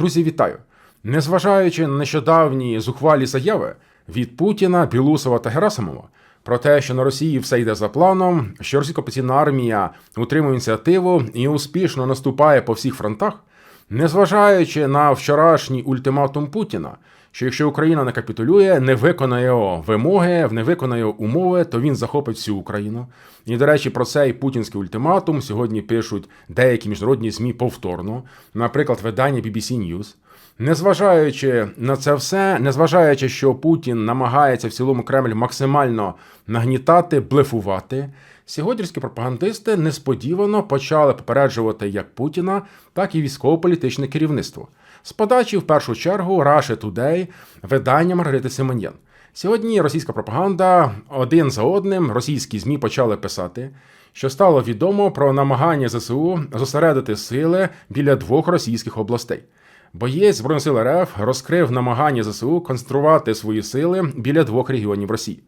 Друзі, вітаю! Незважаючи на нещодавні зухвалі заяви від Путіна, Білусова та Герасимова про те, що на Росії все йде за планом, що російська опозиційна армія утримує ініціативу і успішно наступає по всіх фронтах, незважаючи на вчорашній ультиматум Путіна, що якщо Україна не капітулює, не виконає вимоги, не виконає умови, то він захопить всю Україну. І, до речі, про цей путінський ультиматум сьогодні пишуть деякі міжнародні ЗМІ повторно, наприклад, видання BBC News. Незважаючи на це все, незважаючи, що Путін намагається в цілому Кремль максимально нагнітати, блефувати, сьогоднішні пропагандисти несподівано почали попереджувати як Путіна, так і військово-політичне керівництво. З подачі, в першу чергу, Russia Today, видання Маргарити Симоньян. Сьогодні російська пропаганда один за одним російські ЗМІ почали писати, що стало відомо про намагання ЗСУ зосередити сили біля двох російських областей. Боєць Збройних сил РФ розкрив намагання ЗСУ концентрувати свої сили біля двох регіонів Росії.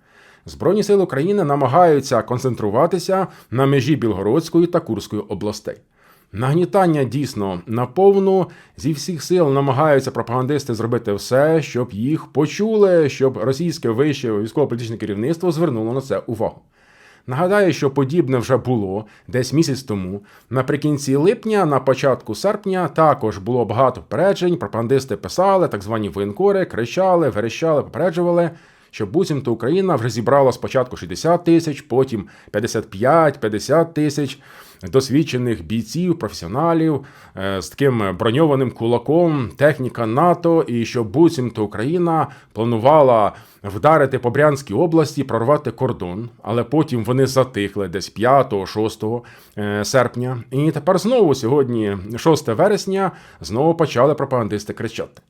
Збройні сили України намагаються концентруватися на межі Білгородської та Курської областей. Нагнітання дійсно наповну зі всіх сил намагаються пропагандисти зробити все, щоб їх почули, щоб російське вище військово-політичне керівництво звернуло на це увагу. Нагадаю, що подібне вже було десь місяць тому. Наприкінці липня, на початку серпня, також було багато попереджень. Пропагандисти писали, так звані воєнкори, кричали, верещали, попереджували, що буцімто Україна вже зібрала спочатку 60 тисяч, потім 55-50 тисяч досвідчених бійців, професіоналів е, з таким броньованим кулаком, техніка НАТО, і що буцімто Україна планувала вдарити по Брянській області, прорвати кордон, але потім вони затихли десь 5-6 е, серпня. І тепер знову сьогодні, 6 вересня, знову почали пропагандисти кричати.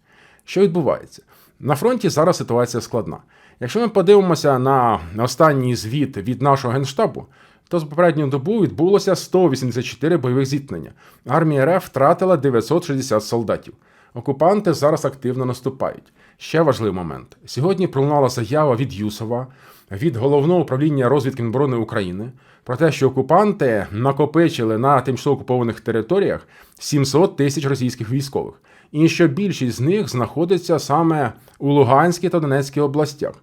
Що відбувається? На фронті зараз ситуація складна. Якщо ми подивимося на останній звіт від нашого генштабу, то з попереднього добу відбулося 184 бойових зіткнення. Армія РФ втратила 960 солдатів. Окупанти зараз активно наступають. Ще важливий момент. Сьогодні пролунала заява від Юсова, від головного управління розвідки оборони України про те, що окупанти накопичили на тимчасово окупованих територіях 700 тисяч російських військових, і що більшість з них знаходиться саме у Луганській та Донецькій областях.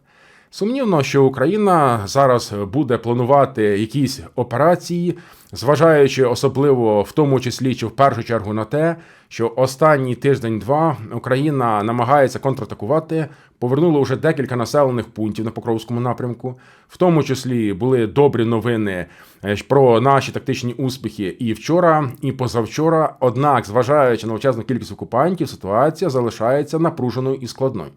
Сумнівно, що Україна зараз буде планувати якісь операції, зважаючи особливо в тому числі чи в першу чергу на те, що останній тиждень-два Україна намагається контратакувати, повернула вже декілька населених пунктів на Покровському напрямку. В тому числі були добрі новини е, про наші тактичні успіхи і вчора, і позавчора. Однак, зважаючи на величезну кількість окупантів, ситуація залишається напруженою і складною.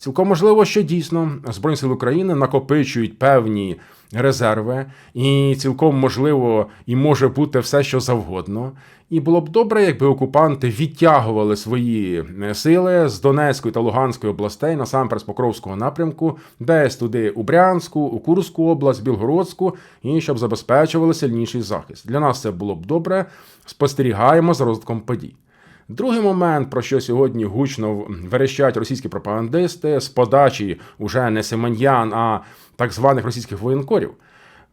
Цілком можливо, що дійсно Збройні сили України накопичують певні резерви, і цілком можливо і може бути все, що завгодно. І було б добре, якби окупанти відтягували свої е, сили з Донецької та Луганської областей, насамперед з Покровського напрямку, десь туди у Брянську, у Курську область, Білгородську, і щоб забезпечували сильніший захист. Для нас це було б добре. Спостерігаємо за розвитком подій. Другий момент, про що сьогодні гучно верещать російські пропагандисти з подачі уже не Семен'ян, а так званих російських воєнкорів.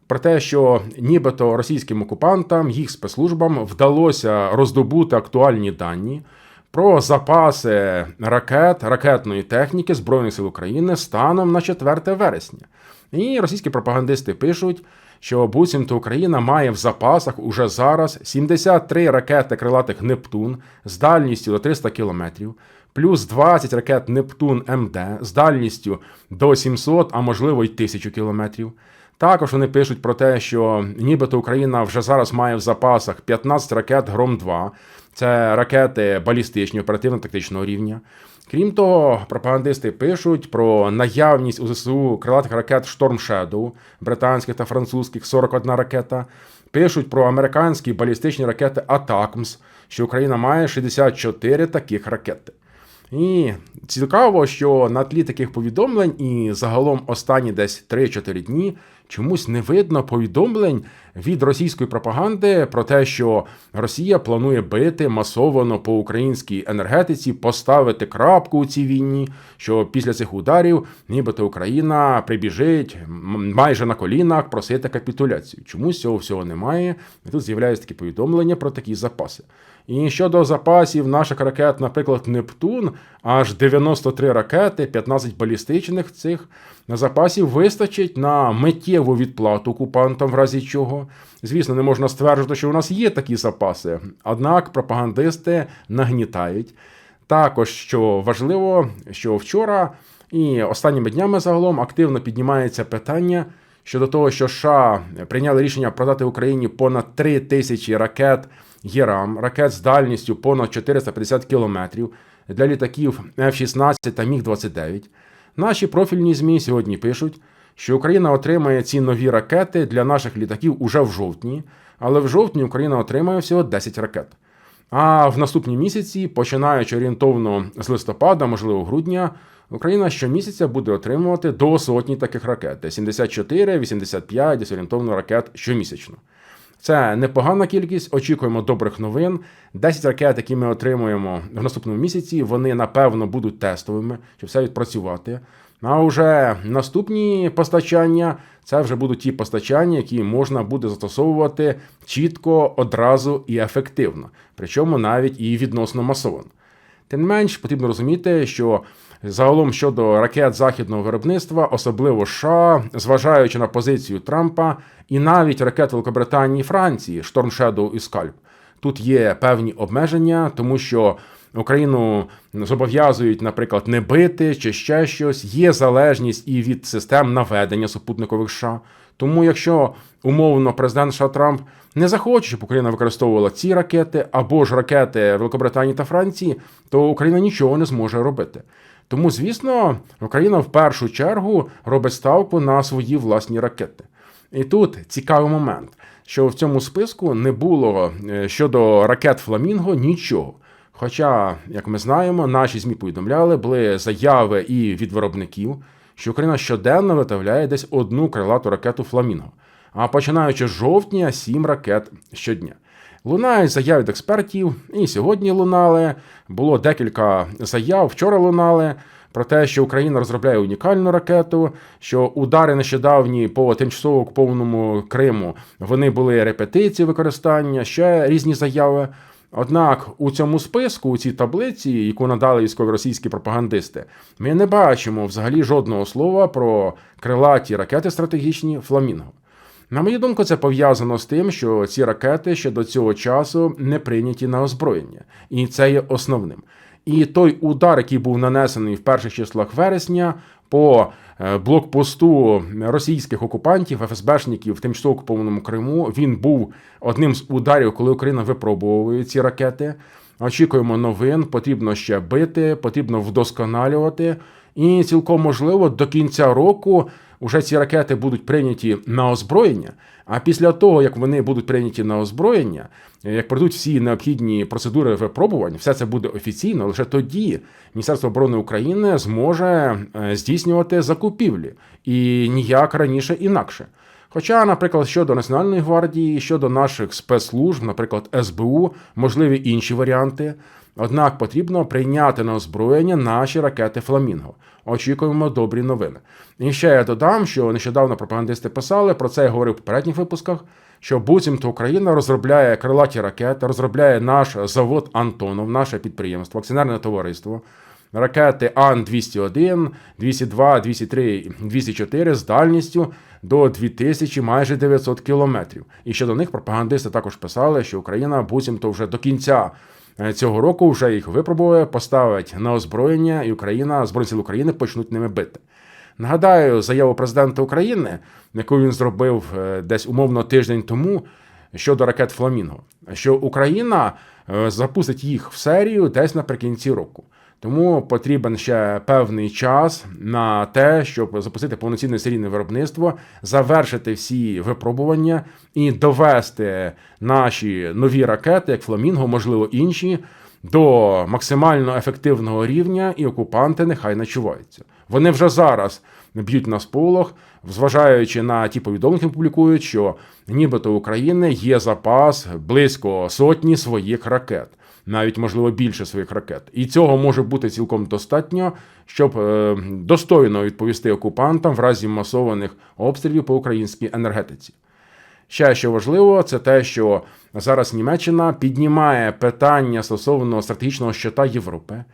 Про те, що нібито російським окупантам, їх спецслужбам вдалося роздобути актуальні дані про запаси ракет, ракетної техніки Збройних сил України станом на 4 вересня. І російські пропагандисти пишуть, що буцімто Україна має в запасах уже зараз 73 ракети крилатих Нептун з дальністю до 300 кілометрів, плюс 20 ракет Нептун МД з дальністю до 700, а можливо й 1000 кілометрів. Також вони пишуть про те, що нібито Україна вже зараз має в запасах 15 ракет Гром-2, це ракети балістичні оперативно-тактичного рівня. Крім того, пропагандисти пишуть про наявність у ЗСУ крилатих ракет Шторм Shadow, британських та французьких 41 ракета. Пишуть про американські балістичні ракети Атакмс, що Україна має 64 таких ракети. І цікаво, що на тлі таких повідомлень і загалом останні десь 3-4 дні чомусь не видно повідомлень від російської пропаганди про те, що Росія планує бити масово по українській енергетиці, поставити крапку у цій війні. Що після цих ударів, нібито Україна прибіжить майже на колінах просити капітуляцію. Чомусь цього всього немає. І тут з'являються такі повідомлення про такі запаси. І щодо запасів наших ракет, наприклад, Нептун, аж 93 ракети, 15 балістичних цих запасів вистачить на миттєву відплату окупантам, в разі чого. Звісно, не можна стверджувати, що у нас є такі запаси, однак пропагандисти нагнітають. Також що важливо, що вчора і останніми днями загалом активно піднімається питання щодо того, що США прийняли рішення продати Україні понад 3 тисячі ракет ЄРАМ, ракет з дальністю понад 450 кілометрів для літаків F-16 та Міг-29. Наші профільні ЗМІ сьогодні пишуть, що Україна отримає ці нові ракети для наших літаків уже в жовтні, але в жовтні Україна отримає всього 10 ракет. А в наступні місяці, починаючи орієнтовно з листопада, можливо, грудня, Україна щомісяця буде отримувати до сотні таких ракет: 74, 85, десь орієнтовно ракет щомісячно. Це непогана кількість. Очікуємо добрих новин. 10 ракет, які ми отримуємо в наступному місяці, вони напевно будуть тестовими, щоб все відпрацювати. А вже наступні постачання це вже будуть ті постачання, які можна буде застосовувати чітко, одразу і ефективно, причому навіть і відносно масово. Тим не менш, потрібно розуміти, що загалом щодо ракет західного виробництва, особливо США, зважаючи на позицію Трампа, і навіть ракет Великобританії і Франції, Storm Shadow і Scalp, тут є певні обмеження, тому що Україну зобов'язують, наприклад, не бити чи ще щось. Є залежність і від систем наведення супутникових США. Тому, якщо умовно президент США Трамп не захоче, щоб Україна використовувала ці ракети або ж ракети Великобританії та Франції, то Україна нічого не зможе робити. Тому, звісно, Україна в першу чергу робить ставку на свої власні ракети. І тут цікавий момент, що в цьому списку не було е, щодо ракет Фламінго нічого. Хоча, як ми знаємо, наші ЗМІ повідомляли, були заяви і від виробників, що Україна щоденно виготовляє десь одну крилату ракету Фламінго. А починаючи з жовтня, сім ракет щодня. Лунають заяви від експертів, і сьогодні лунали. Було декілька заяв, вчора лунали. Про те, що Україна розробляє унікальну ракету, що удари нещодавні по тимчасово окупованому Криму вони були репетиції використання, ще різні заяви. Однак у цьому списку, у цій таблиці, яку надали військові російські пропагандисти, ми не бачимо взагалі жодного слова про крилаті ракети стратегічні Фламінго. На мою думку, це пов'язано з тим, що ці ракети ще до цього часу не прийняті на озброєння, і це є основним. І той удар, який був нанесений в перших числах вересня по е, блокпосту російських окупантів, ФСБшників в тимчасово окупованому Криму, він був одним з ударів, коли Україна випробовує ці ракети. Очікуємо новин, потрібно ще бити, потрібно вдосконалювати. І цілком можливо до кінця року вже ці ракети будуть прийняті на озброєння. А після того, як вони будуть прийняті на озброєння, як пройдуть всі необхідні процедури випробувань, все це буде офіційно. Лише тоді Міністерство оборони України зможе е, здійснювати закупівлі і ніяк раніше інакше. Хоча, наприклад, щодо Національної гвардії, щодо наших спецслужб, наприклад, СБУ, можливі інші варіанти. Однак потрібно прийняти на озброєння наші ракети Фламінго. Очікуємо добрі новини. І ще я додам, що нещодавно пропагандисти писали про це я говорив в попередніх випусках. Що буцімто Україна розробляє крилаті ракети, розробляє наш завод Антонов, наше підприємство, акціонерне товариство, ракети Ан-201, 202, 203, 204 з дальністю до 2000 майже 900 кілометрів. І щодо них пропагандисти також писали, що Україна буцімто вже до кінця цього року вже їх випробує, поставить на озброєння, і Україна, Збройні сили України почнуть ними бити. Нагадаю, заяву президента України, яку він зробив е, десь умовно тиждень тому щодо ракет Фламінго, що Україна е, запустить їх в серію десь наприкінці року. Тому потрібен ще певний час на те, щоб запустити повноцінне серійне виробництво, завершити всі випробування і довести наші нові ракети, як Фламінго, можливо, інші, до максимально ефективного рівня, і окупанти нехай начуваються. Вони вже зараз б'ють на сполох, зважаючи на ті повідомлення, які публікують, що нібито України є запас близько сотні своїх ракет. Навіть можливо більше своїх ракет, і цього може бути цілком достатньо, щоб е, достойно відповісти окупантам в разі масованих обстрілів по українській енергетиці. Ще що важливо, це те, що зараз Німеччина піднімає питання стосовно стратегічного щита Європи.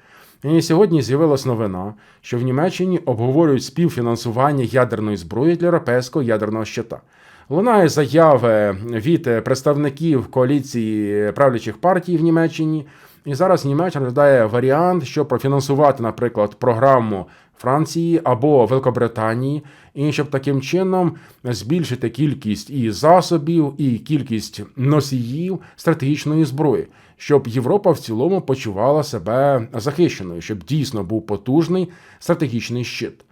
І сьогодні з'явилась новина, що в Німеччині обговорюють співфінансування ядерної зброї для європейського ядерного щита. Лунає заяви від представників коаліції правлячих партій в Німеччині. І зараз Німеччина розглядає варіант, щоб профінансувати, наприклад, програму Франції або Великобританії, і щоб таким чином збільшити кількість і засобів, і кількість носіїв стратегічної зброї, щоб Європа в цілому почувала себе захищеною, щоб дійсно був потужний стратегічний щит.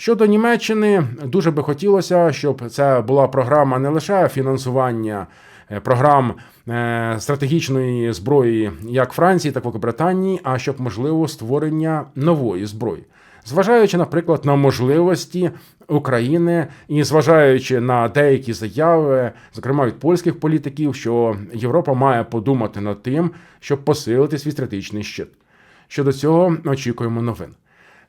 Щодо Німеччини, дуже би хотілося, щоб це була програма не лише фінансування е, програм е, стратегічної зброї як Франції, так і Великобританії, а щоб можливо створення нової зброї. Зважаючи, наприклад, на можливості України і зважаючи на деякі заяви, зокрема від польських політиків, що Європа має подумати над тим, щоб посилити свій стратегічний щит. Щодо цього очікуємо новин.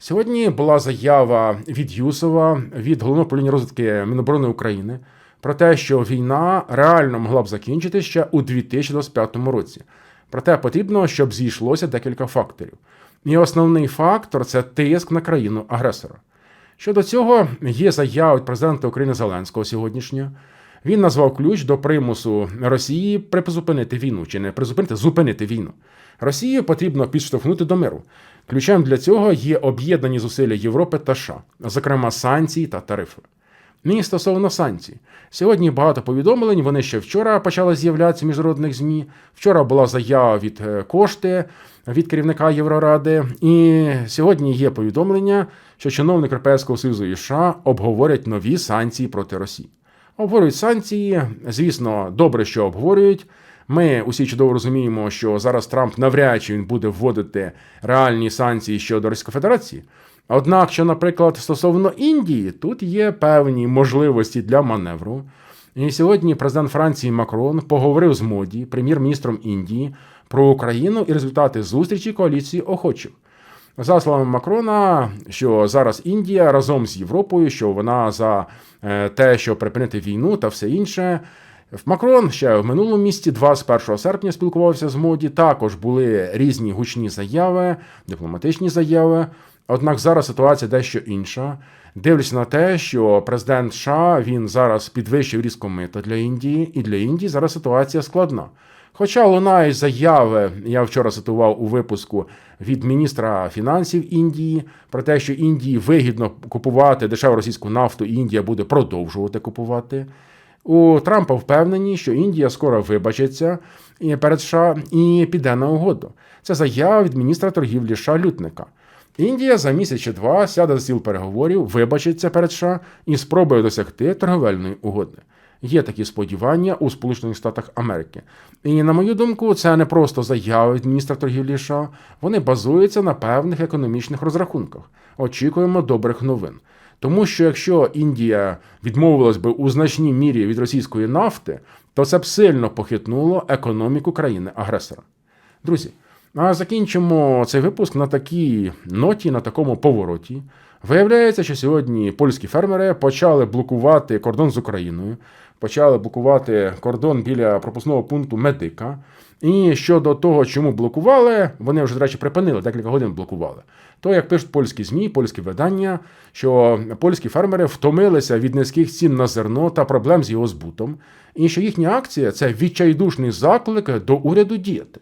Сьогодні була заява від Юсова, від головного управління розвитки Міноборони України про те, що війна реально могла б закінчитися ще у 2025 році. Проте потрібно, щоб зійшлося декілька факторів. І основний фактор це тиск на країну агресора. Щодо цього, є заява від президента України Зеленського сьогоднішнього. Він назвав ключ до примусу Росії призупинити війну чи не призупинити, зупинити війну. Росію потрібно підштовхнути до миру. Ключем для цього є об'єднані зусилля Європи та США, зокрема санкції та тарифи. І стосовно санкцій, сьогодні багато повідомлень. Вони ще вчора почали з'являтися в міжнародних змі. Вчора була заява від е, кошти від керівника Євроради. І сьогодні є повідомлення, що чиновник Європейського Союзу і США обговорять нові санкції проти Росії. Обговорюють санкції. Звісно, добре, що обговорюють. Ми усі чудово розуміємо, що зараз Трамп навряд чи він буде вводити реальні санкції щодо Російської Федерації. Однак, що, наприклад, стосовно Індії, тут є певні можливості для маневру. І сьогодні президент Франції Макрон поговорив з моді, прем'єр-міністром Індії, про Україну і результати зустрічі коаліції охочих. За словами Макрона, що зараз Індія разом з Європою, що вона за е, те, щоб припинити війну та все інше. Макрон ще в минулому місті, 21 серпня, спілкувався з моді. Також були різні гучні заяви, дипломатичні заяви. Однак зараз ситуація дещо інша. Дивлячись на те, що президент США він зараз підвищив різко мито для Індії, і для Індії зараз ситуація складна. Хоча лунають заяви, я вчора цитував у випуску від міністра фінансів Індії про те, що Індії вигідно купувати дешеву російську нафту, і Індія буде продовжувати купувати. У Трампа впевнені, що Індія скоро вибачиться перед США і піде на угоду. Це заява від міністра торгівлі США Лютника. Індія за місяць чи два сяде за стіл переговорів, вибачиться перед США і спробує досягти торговельної угоди. Є такі сподівання у Сполучених Штатах Америки. І на мою думку, це не просто заяви міністра торгівлі США, вони базуються на певних економічних розрахунках. Очікуємо добрих новин. Тому що якщо Індія відмовилась би у значній мірі від російської нафти, то це б сильно похитнуло економіку країни-агресора. Друзі, а закінчимо цей випуск на такій ноті, на такому повороті. Виявляється, що сьогодні польські фермери почали блокувати кордон з Україною, почали блокувати кордон біля пропускного пункту Медика. І щодо того, чому блокували, вони вже, до речі, припинили, декілька годин блокували. То, як пишуть польські ЗМІ, польські видання, що польські фермери втомилися від низьких цін на зерно та проблем з його збутом, і що їхня акція це відчайдушний заклик до уряду діяти.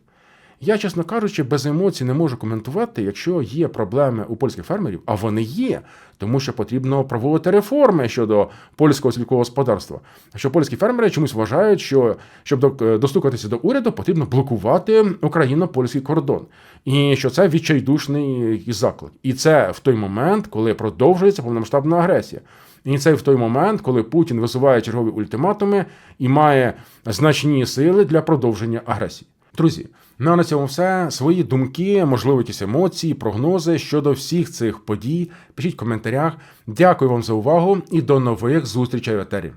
Я, чесно кажучи, без емоцій не можу коментувати, якщо є проблеми у польських фермерів, а вони є, тому що потрібно проводити реформи щодо польського сільського господарства. Що польські фермери чомусь вважають, що щоб е, достукатися до уряду, потрібно блокувати україно-польський кордон, і що це відчайдушний заклик. І це в той момент, коли продовжується повномасштабна агресія. І це в той момент, коли Путін висуває чергові ультиматуми і має значні сили для продовження агресії. Друзі, ну а на цьому все. Свої думки, можливо, якісь емоції, прогнози щодо всіх цих подій. Пишіть в коментарях. Дякую вам за увагу і до нових зустрічей в етері.